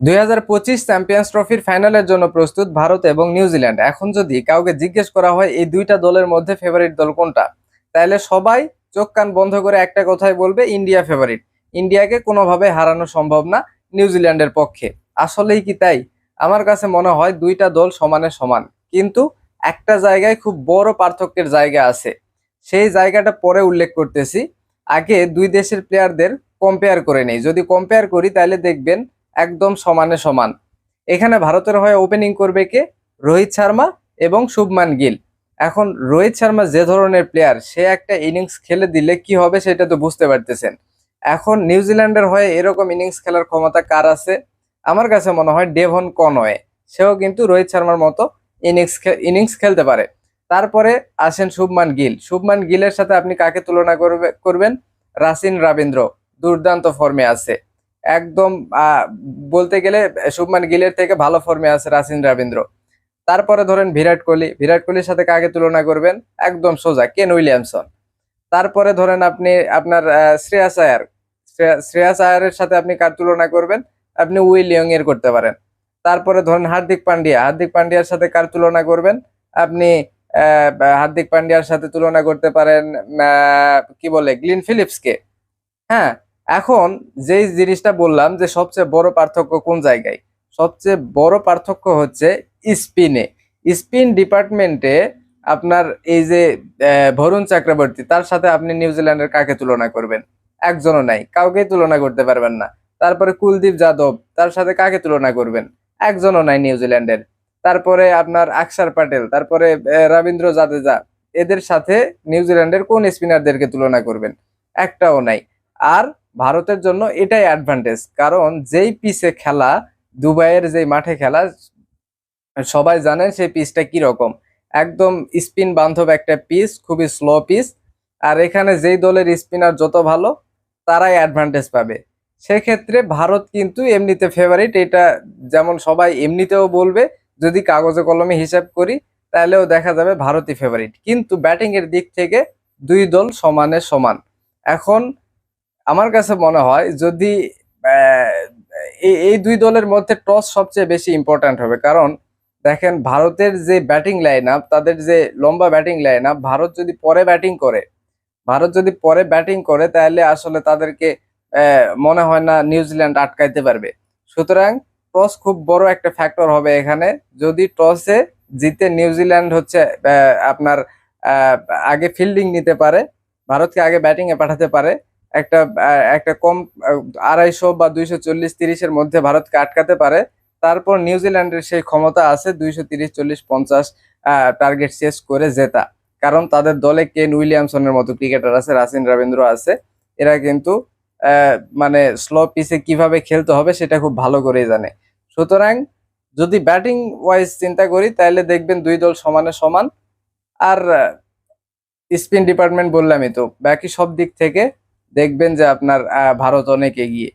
দুই হাজার পঁচিশ চ্যাম্পিয়ন্স ট্রফির ফাইনালের জন্য প্রস্তুত ভারত এবং নিউজিল্যান্ড এখন যদি কাউকে জিজ্ঞেস করা হয়, এই দুইটা দলের মধ্যে ফেভারিট দল কোনটা? তাহলে সবাই চোখ কান বন্ধ করে একটা কথাই বলবে ইন্ডিয়া ফেভারিট ইন্ডিয়াকে কোনোভাবে হারানো সম্ভব না নিউজিল্যান্ডের পক্ষে। আসলেই কি তাই? আমার কাছে মনে হয় দুইটা দল সমানে সমান। কিন্তু একটা জায়গায় খুব বড় পার্থক্যের জায়গা আছে। সেই জায়গাটা পরে উল্লেখ করতেছি। আগে দুই দেশের প্লেয়ারদের কম্পেয়ার করে নেই। যদি কম্পেয়ার করি, তাহলে দেখবেন একদম সমানে সমান। এখানে ভারতের হয়ে ওপেনিং করবে কে? রোহিত শর্মা এবং শুভমান গিল। এখন রোহিত শর্মা যে ধরনের প্লেয়ার সে একটা ইনিংস খেলে দিলে কি হবে সেটা তো বুঝতে পারতেছেন। এখন নিউজিল্যান্ডের হয়ে এরকম ইনিংস খেলার ক্ষমতা কার আছে? আমার কাছে মনে হয় ডেভন কনওয়ে। সেও কিন্তু রোহিত শর্মার মতো ইনিংস ইনিংস খেলতে পারে। তারপরে আসেন শুভমান গিল। শুভমান গিলের সাথে আপনি কাকে তুলনা করবে করবেন? রাসিন রাবীন্দ্র। দুর্দান্ত ফর্মে আছে। একদম বলতে গেলে, শুভমান গিলের থেকে ভালো ফর্মে আছে রাসিন রবীন্দ্র। তারপরে ধরেন বিরাট কোহলি, বিরাট কোহলির সাথে কাকে তুলনা করবেন? একদম সোজা, কেন উইলিয়ামসন। তারপরে ধরেন আপনি, আপনার শ্রেয়াস আয়ার। শ্রেয়া- শ্রেয়াস আয়ারের সাথে আপনি কার তুলনা করবেন? আপনি উইল ইয়ং এর করতে পারেন। তারপরে ধরেন হার্দিক পান্ডিয়া, হার্দিক পান্ডিয়ার সাথে কার তুলনা করবেন? আপনি হার্দিক পান্ডিয়ার সাথে তুলনা করতে পারেন কি বলে, গ্লিন ফিলিপসকে। হ্যাঁ এখন যেই জিনিসটা বললাম যে সবচেয়ে বড় পার্থক্য কোন জায়গায়? সবচেয়ে বড় পার্থক্য হচ্ছে স্পিনে স্পিন ডিপার্টমেন্টে আপনার এই যে ভরুণ চক্রবর্তী, তার সাথে আপনি নিউজিল্যান্ডের কাকে তুলনা করবেন? একজনও নাই, কাউকেই তুলনা করতে পারবেন না। তারপরে কুলদীপ যাদব, তার সাথে কাকে তুলনা করবেন? একজনও নাই নিউজিল্যান্ডের তারপরে আপনার আকসার প্যাটেল তারপরে রবীন্দ্র জাদেজা, এদের সাথে নিউজিল্যান্ডের কোন স্পিনারদেরকে তুলনা করবেন? একটাও নাই। আর ভারতের জন্য এটাই অ্যাডভান্টেজ কারণ যেই পিচে খেলা, দুবাইয়ের যেই মাঠে খেলা, সবাই জানেন সেই পিচটা কি রকম একদম স্পিন বান্ধব একটা পিচ খুবই স্লো পিচ আর এখানে যেই দলের স্পিনার যত ভালো, তারাই অ্যাডভান্টেজ পাবে। সেক্ষেত্রে ভারত কিন্তু এমনিতে ফেভারিট এটা যেমন সবাই এমনিতেও বলবে, যদি কাগজে কলমে হিসাব করি, তাহলেও দেখা যাবে ভারতই ফেভারিট কিন্তু ব্যাটিংয়ের দিক থেকে দুই দল সমানে সমান। এখন আমার কাছে মনে হয় যদি এই দুই দলের মধ্যে টস সবচেয়ে বেশি ইম্পর্ট্যান্ট হবে। কারণ দেখেন ভারতের যে ব্যাটিং লাইন আপ তাদের যে লম্বা ব্যাটিং লাইন আপ ভারত যদি পরে ব্যাটিং করে, ভারত যদি পরে ব্যাটিং করে, তাহলে আসলে তাদেরকে মনে হয় না নিউজিল্যান্ড আটকাইতে পারবে। সুতরাং টস খুব বড় একটা ফ্যাক্টর হবে এখানে। যদি টসে জিতে নিউজিল্যান্ড হচ্ছে আপনার আগে ফিল্ডিং নিতে পারে, ভারতকে আগে ব্যাটিংয়ে পাঠাতে পারে একটা একটা কম আড়াইশো বা দুইশো চল্লিশ তিরিশের মধ্যে ভারতকে আটকাতে পারে। তারপর নিউজিল্যান্ডের সেই ক্ষমতা আছে দুইশো তিরিশ চল্লিশ পঞ্চাশ টার্গেট শেষ করে জেতা। কারণ তাদের দলে কেন উইলিয়ামসনের মতো ক্রিকেটার আছে রাসিন রবীন্দ্র আছে। এরা কিন্তু মানে স্লো পিচে কীভাবে খেলতে হবে সেটা খুব ভালো করেই জানে। সুতরাং যদি ব্যাটিং ওয়াইজ চিন্তা করি, তাহলে দেখবেন দুই দল সমানে সমান। আর স্পিন ডিপার্টমেন্ট বললামই তো, বাকি সব দিক থেকে দেখবেন যে আপনার ভারত অনেক এগিয়ে।